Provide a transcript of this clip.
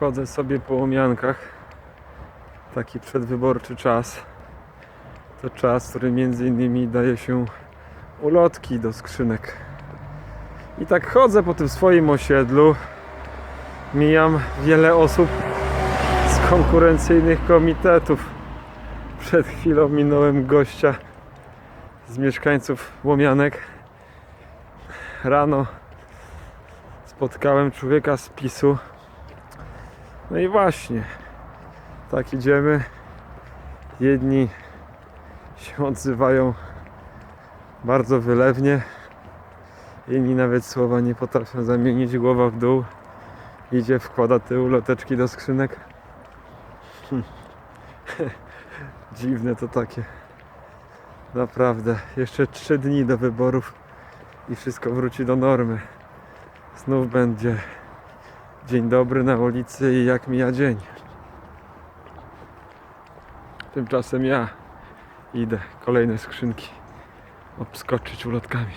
Chodzę sobie po łomiankach. Taki przedwyborczy czas. To czas, który między innymi daje się ulotki do skrzynek. I tak chodzę po tym swoim osiedlu. Mijam wiele osób z konkurencyjnych komitetów. Przed chwilą minąłem gościa z mieszkańców Łomianek. Rano spotkałem człowieka z PiSu. No i właśnie, tak idziemy. Jedni się odzywają bardzo wylewnie, inni nawet słowa nie potrafią zamienić, głowa w dół. Idzie, wkłada te uloteczki do skrzynek. Hm. Dziwne to takie. Naprawdę. Jeszcze trzy dni do wyborów i wszystko wróci do normy. Znów będzie dzień dobry na ulicy i jak mija dzień. Tymczasem ja idę kolejne skrzynki obskoczyć ulotkami.